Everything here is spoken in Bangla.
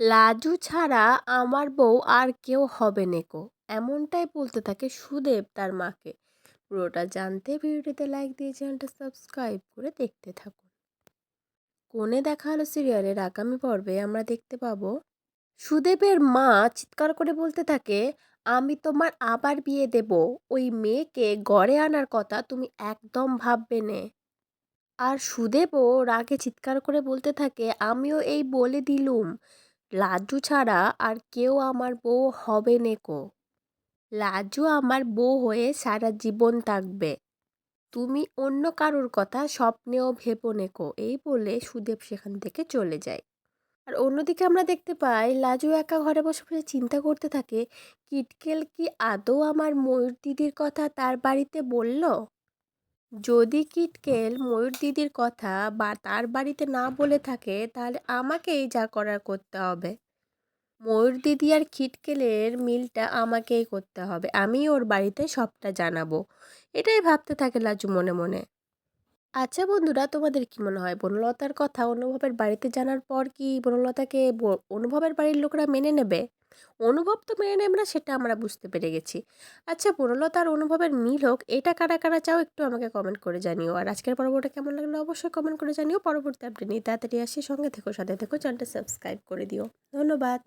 লাজু ছাড়া আমার বউ আর কেউ হবে নেকো এমনটাই বলতে থাকে সুদেব তার মাকে। পুরোটা জানতে ভিডিওটিতে লাইক দিয়ে চ্যানেলটা সাবস্ক্রাইব করে দেখতে থাকুন। কোণে দেখা হলো সিরিয়ালের আগামী পর্বে আমরা দেখতে পাবো, সুদেবের মা চিৎকার করে বলতে থাকে, আমি তোমার আবার বিয়ে দেব। ওই মেয়েকে গড়ে আনার কথা তুমি একদম ভাববে নে। আর সুদেবও রাগে চিৎকার করে বলতে থাকে, আমিও এই বলে দিলুম। লাজু ছাড়া আর কেউ আমার বউ হবে নেকো লাজু আমার বউ হয়ে সারা জীবন থাকবে। তুমি অন্য কারোর কথা স্বপ্নেও ভেবো নেকো এই বলে সুদেব সেখান থেকে চলে যায়। আর অন্যদিকে আমরা দেখতে পাই, লাজু একা ঘরে বসে বসে চিন্তা করতে থাকে, কিটকেল কি আদৌ আমার ময়ূর দিদির কথা তার বাড়িতে বলল? যদি কিটকেল ময়ূর দিদির কথা বা তার বাড়িতে না বলে থাকে, তাহলে আমাকেই যা করার করতে হবে। ময়ূর দিদি আর খিটকেলের মিলটা আমাকেই করতে হবে। আমি ওর বাড়িতে সবটা জানাব। এটাই ভাবতে থাকে লাজু মনে মনে। আচ্ছা বন্ধুরা, তোমাদের কি মনে হয়? বনলতার কথা অনুভবের বাড়িতে জানার পর কি বনলতাকে অনুভবের বাড়ির লোকরা মেনে নেবে? অনুভব তো মেনে আমরা সেটা আমরা বুঝতে পেরে গেছি। আচ্ছা বনলতা আর অনুভবের মিল হোক, এটা কারা কারা চাও একটু আমাকে কমেন্ট করে জানিও। আর আজকের পর্বটা কেমন লাগল অবশ্যই কমেন্ট করে জানিও। পরবর্তী আপডেট নিয়ে তাড়াতাড়ি আসি। সঙ্গে থেকো, সাথে থেকো চ্যানেলটা সাবস্ক্রাইব করে দিও। ধন্যবাদ।